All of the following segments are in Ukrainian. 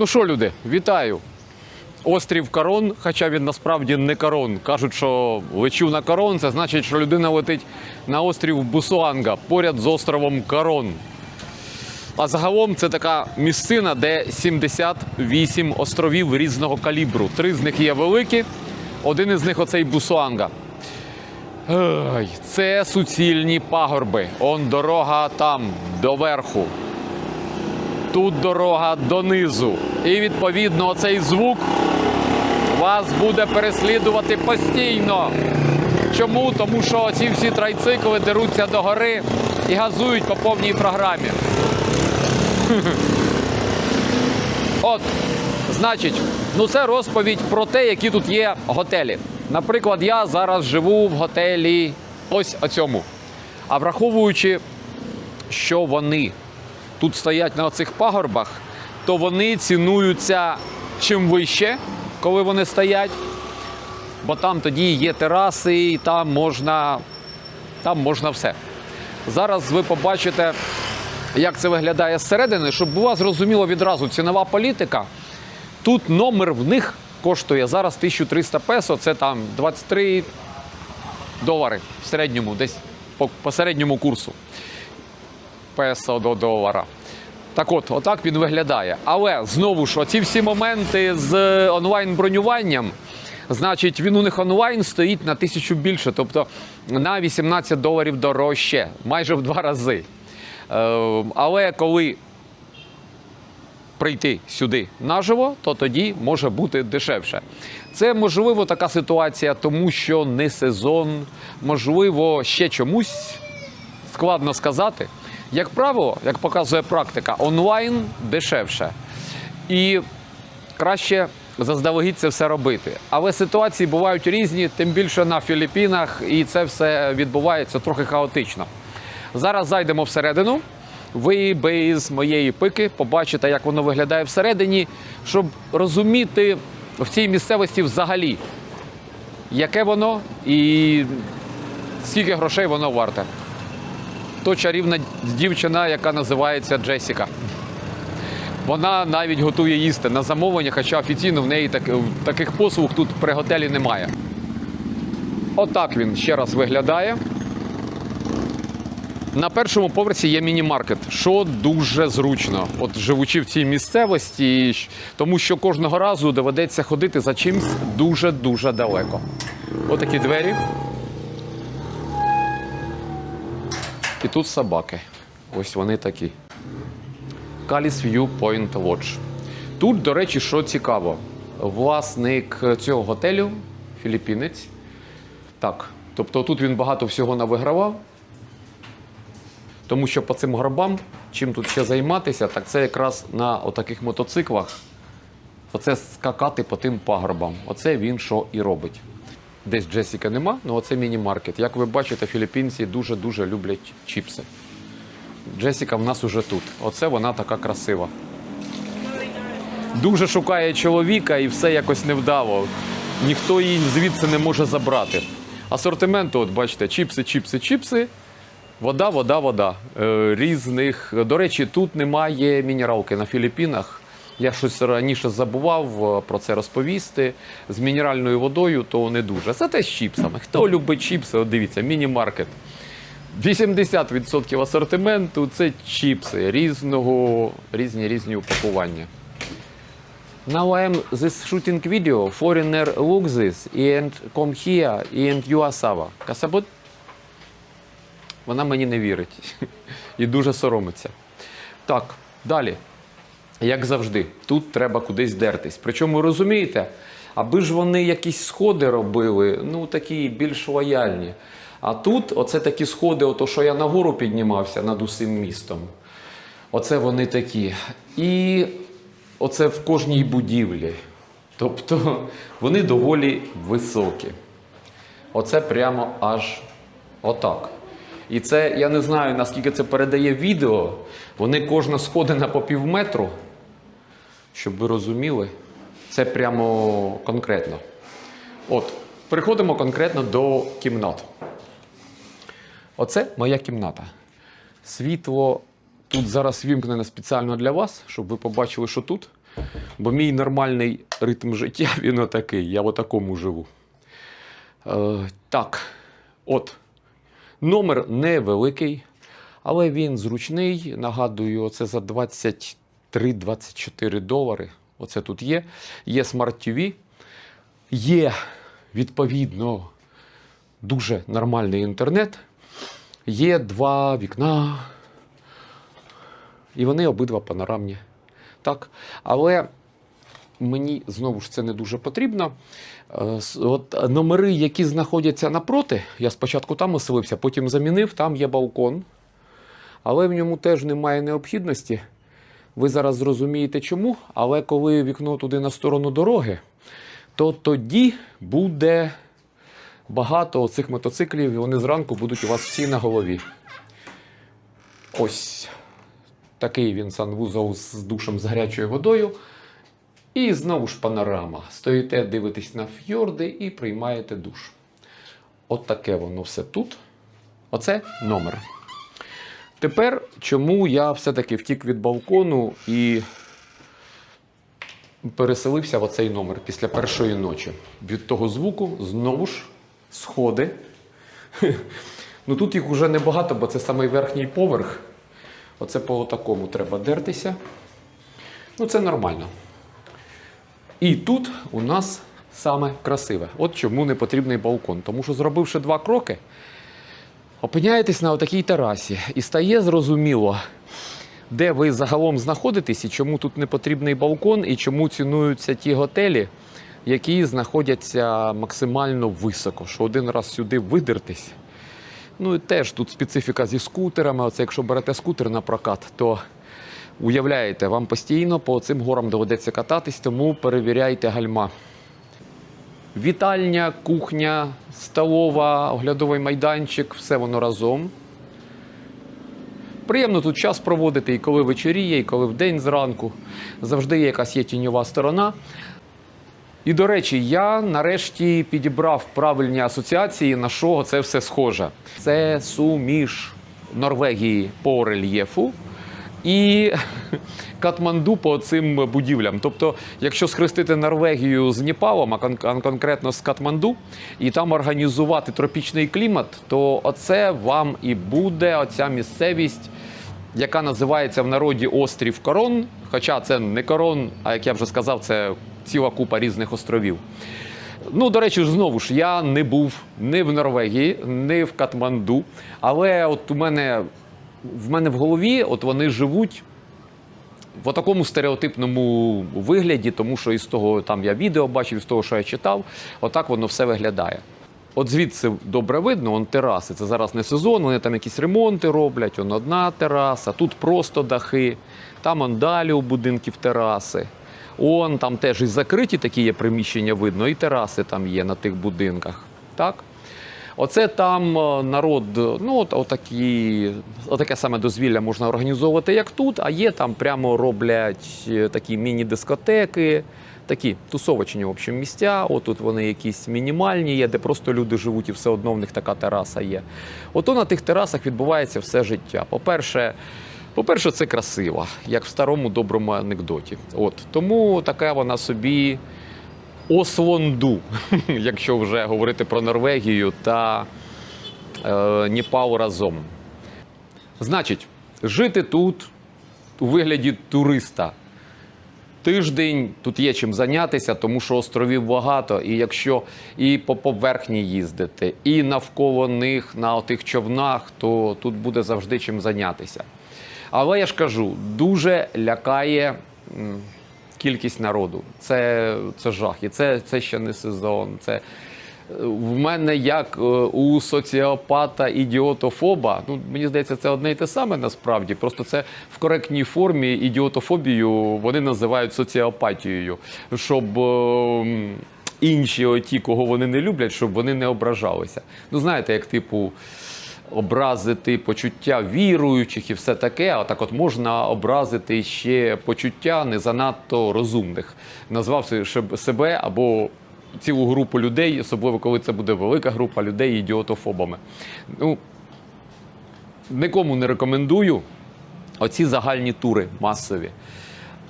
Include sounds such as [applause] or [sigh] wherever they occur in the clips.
Ну що, люди, вітаю. Острів Корон, хоча він насправді не корон. Кажуть, що лечу на корон, це значить, що людина летить на острів Бусуанга поряд з островом Корон. А загалом це така місцина, де 78 островів різного калібру. Три з них є великі, один із них оцей Бусуанга. Це суцільні пагорби. Он дорога там, доверху. Тут дорога донизу. І відповідно оцей звук вас буде переслідувати постійно. Чому? Тому що ці всі трайцикли деруться до гори і газують по повній програмі. [laughs] От, значить, ну це розповідь про те, які тут є готелі. Наприклад, я зараз живу в готелі ось оцьому. А враховуючи, що вони тут стоять на цих пагорбах, то вони цінуються чим вище, коли вони стоять. Бо там тоді є тераси, і там можна, там можна все. Зараз ви побачите, як це виглядає зсередини, щоб була зрозуміла відразу цінова політика. Тут номер в них коштує зараз 1300 песо, це там 23 долари в середньому, десь по, по середньому курсу песо до долара. Так от, отак він виглядає. Але знову ж, оці всі моменти з онлайн-бронюванням, значить, він у них онлайн стоїть на тисячу більше, тобто на 18 доларів дорожче, майже в два рази. Е, але коли прийти сюди наживо, то тоді може бути дешевше. Це можливо така ситуація, тому що не сезон, можливо, ще чомусь складно сказати. Як правило, як показує практика, онлайн дешевше. І краще заздалегідь це все робити. Але ситуації бувають різні, тим більше на Філіппінах, і це все відбувається трохи хаотично. Зараз зайдемо всередину. Ви без моєї пики побачите, як воно виглядає всередині, щоб розуміти в цій місцевості взагалі, яке воно і скільки грошей воно варте то чарівна дівчина, яка називається Джесіка. Вона навіть готує їсти на замовлення, хоча офіційно в неї так, таких послуг тут при готелі немає. Отак він ще раз виглядає. На першому поверсі є міні-маркет, що дуже зручно, от живучи в цій місцевості, тому що кожного разу доведеться ходити за чимсь дуже-дуже далеко. Отакі двері. І тут собаки. Ось вони такі. Каліс View Point Lodge. Тут, до речі, що цікаво, власник цього готелю філіппінець. Так. Тобто тут він багато всього навигравав. Тому що по цим горбам, чим тут ще займатися, так це якраз на отаких мотоциклах. Оце скакати по тим пагорбам. Оце він що і робить. Десь Джесіка нема, ну оце міні-маркет. Як ви бачите, філіппінці дуже-дуже люблять чіпси. Джесіка в нас уже тут. Оце вона така красива. Дуже шукає чоловіка і все якось невдало. Ніхто її звідси не може забрати. Асортименту, от бачите, чіпси, чіпси, чіпси. Вода, вода, вода. Е, різних. До речі, тут немає мінералки на Філіппінах. Я щось раніше забував е, про це розповісти. З мінеральною водою то не дуже. Зате з чіпсами. Хто любить чіпси, от дивіться, міні-маркет. 80% асортименту це чіпси різного, різні різні упакування. Now I am this shooting video. Foreigner look this and come here and you are Sava. Kasabut? Вона мені не вірить [laughs] і дуже соромиться. Так, далі. Як завжди, тут треба кудись дертись. Причому розумієте, аби ж вони якісь сходи робили, ну такі більш лояльні. А тут, оце такі сходи, ото що я нагору піднімався над усім містом. Оце вони такі. І оце в кожній будівлі. Тобто вони доволі високі. Оце прямо аж отак. І це я не знаю, наскільки це передає відео. Вони кожна сходина по півметру. Щоб ви розуміли, це прямо конкретно. От, переходимо конкретно до кімнат. Оце моя кімната. Світло тут зараз вімкнене спеціально для вас, щоб ви побачили, що тут. Бо мій нормальний ритм життя [laughs] він отакий. Я в такому живу. Е, так, от. Номер невеликий, але він зручний. Нагадую, це за 23-24 долари. Оце тут є. Є Smart TV. Є, відповідно, дуже нормальний інтернет. Є два вікна. І вони обидва панорамні. Так. Але мені знову ж це не дуже потрібно. Е, От номери, які знаходяться напроти, я спочатку там оселився, потім замінив, там є балкон. Але в ньому теж немає необхідності. Ви зараз зрозумієте чому, але коли вікно туди на сторону дороги, то тоді буде багато цих мотоциклів, і вони зранку будуть у вас всі на голові. Ось такий він санвузол з душем з гарячою водою. І знову ж панорама. Стоїте, дивитесь на фьорди і приймаєте душ. От таке воно все тут. Оце номер. Тепер, чому я все-таки втік від балкону і переселився в оцей номер після першої ночі. Від того звуку знову ж сходи. [laughs] Ну тут їх вже небагато, бо це самий верхній поверх. Оце по такому треба дертися. Ну, це нормально. І тут у нас саме красиве. От чому не потрібний балкон. Тому що, зробивши два кроки, опиняєтесь на отакій терасі. І стає зрозуміло, де ви загалом знаходитесь, і чому тут не потрібний балкон, і чому цінуються ті готелі, які знаходяться максимально високо. Що один раз сюди видертись. Ну і теж тут специфіка зі скутерами. Оце якщо берете скутер на прокат, то уявляєте, вам постійно по цим горам доведеться кататись, тому перевіряйте гальма. Вітальня, кухня, столова, оглядовий майданчик, все воно разом. Приємно тут час проводити і коли вечоріє, і коли вдень зранку. Завжди є якась є тіньова сторона. І, до речі, я нарешті підібрав правильні асоціації, на що це все схоже. Це суміш Норвегії по рельєфу і [laughs] Катманду по цим будівлям. Тобто, якщо схрестити Норвегію з Непалом, а кон- конкретно з Катманду, і там організувати тропічний клімат, то оце вам і буде оця місцевість яка називається в народі острів Корон. Хоча це не корон, а як я вже сказав, це ціла купа різних островів. Ну, до речі, знову ж я не був ні в Норвегії, ні в Катманду. Але от у мене в мене в голові от вони живуть в такому стереотипному вигляді, тому що із того там я відео бачив, з того, що я читав, отак воно все виглядає. От звідси добре видно, он тераси. Це зараз не сезон, вони там якісь ремонти роблять, он одна тераса, тут просто дахи, там он далі у будинків тераси. Он там теж і закриті такі є приміщення видно, і тераси там є на тих будинках. Так? Оце там е, народ, ну от отакі, отаке саме дозвілля можна організовувати, як тут, а є там прямо роблять е, такі міні-дискотеки, такі тусовочні в общем, місця. Отут вони якісь мінімальні є, де просто люди живуть, і все одно в них така тераса є. Ото на тих терасах відбувається все життя. По-перше, по-перше, це красиво, як в старому доброму анекдоті. От тому така вона собі Ослонду, [laughs] якщо вже говорити про Норвегію та е, Непал разом. Значить, жити тут у вигляді туриста. Тиждень тут є чим зайнятися, тому що островів багато. І якщо і по поверхні їздити, і навколо них на тих човнах, то тут буде завжди чим зайнятися. Але я ж кажу, дуже лякає кількість народу. Це, це жах. І це, це ще не сезон. Це е, в мене як е, у соціопата ідіотофоба. Ну, мені здається, це одне і те саме насправді. Просто це в коректній формі ідіотофобію вони називають соціопатією, щоб. е, Інші, оті, кого вони не люблять, щоб вони не ображалися. Ну, знаєте, як типу образити почуття віруючих і все таке, а так от можна образити ще почуття не занадто розумних, назвавши себе або цілу групу людей, особливо коли це буде велика група людей ідіотофобами. Ну, нікому не рекомендую оці загальні тури масові.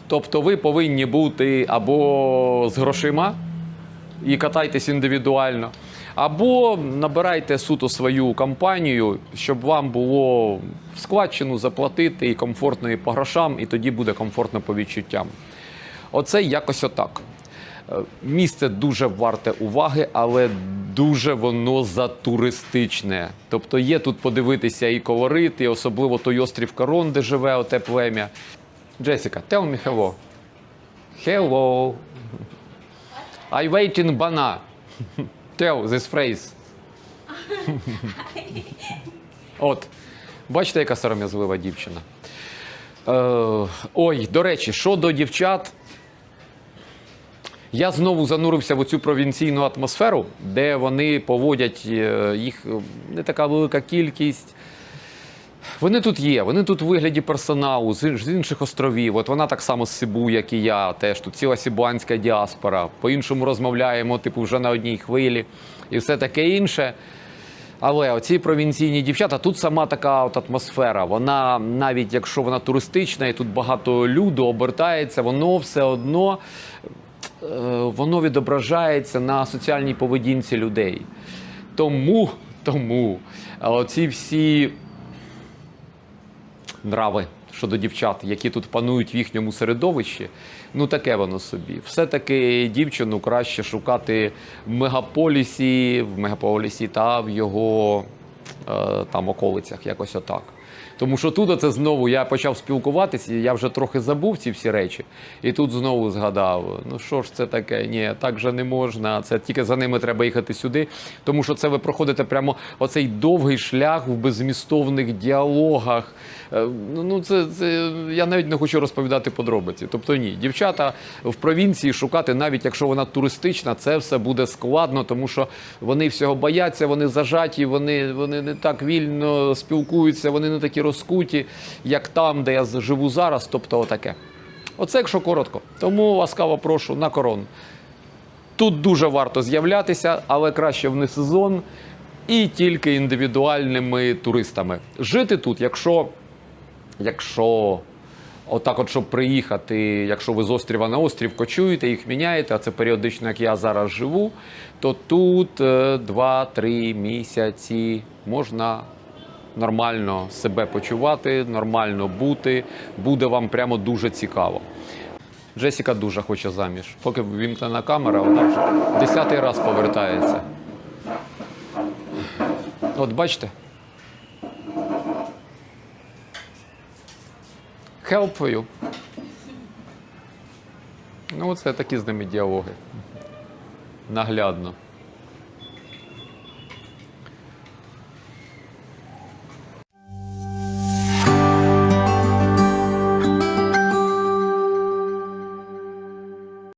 Тобто ви повинні бути або з грошима і катайтесь індивідуально, або набирайте суто свою компанію, щоб вам було в складчину заплатити і комфортно і по грошам, і тоді буде комфортно по відчуттям. Оце якось отак. Е, Місце дуже варте уваги, але дуже воно затуристичне. Тобто є тут подивитися і колорит, і особливо той острів Корон, де живе оте плем'я. Джесіка, tell me hello. Hello. I wait in Bana. Tell this phrase. [laughs] От. Бачите, яка сором'язлива дівчина. Е, ой, до речі, що до дівчат, я знову занурився в цю провінційну атмосферу, де вони поводять е, їх е, не така велика кількість. Вони тут є, вони тут у вигляді персоналу з інших островів. От вона так само з Сибу, як і я. Теж тут ціла сібуанська діаспора. По-іншому розмовляємо, типу, вже на одній хвилі і все таке інше. Але оці провінційні дівчата, тут сама така от атмосфера. Вона, навіть якщо вона туристична і тут багато люду обертається, воно все одно е, воно відображається на соціальній поведінці людей. Тому, тому оці всі нрави щодо дівчат, які тут панують в їхньому середовищі, ну таке воно собі. Все-таки дівчину краще шукати в мегаполісі, в мегаполісі та в його е, там околицях, якось отак. Тому що тут оце знову я почав спілкуватися, я вже трохи забув ці всі речі. І тут знову згадав: ну що ж це таке? Ні, так же не можна. Це тільки за ними треба їхати сюди. Тому що це ви проходите прямо оцей довгий шлях в беззмістовних діалогах. Е, Ну, ну це, це я навіть не хочу розповідати подробиці. Тобто ні, дівчата в провінції шукати, навіть якщо вона туристична, це все буде складно, тому що вони всього бояться, вони зажаті, вони, вони не так вільно спілкуються, вони не такі розкуті, як там, де я живу зараз. Тобто, отаке. Оце якщо коротко. Тому ласкаво прошу на корон. Тут дуже варто з'являтися, але краще в несезон і тільки індивідуальними туристами. Жити тут, якщо, якщо отак, от, щоб приїхати, якщо ви з острова на острів кочуєте, їх міняєте, а це періодично, як я зараз живу, то тут е, 2-3 місяці можна нормально себе почувати, нормально бути. Буде вам прямо дуже цікаво. Джесіка дуже хоче заміж. Поки вімкнена камера, вона вже десятий раз повертається. От бачите? Help you. Ну, оце такі з ними діалоги. Наглядно.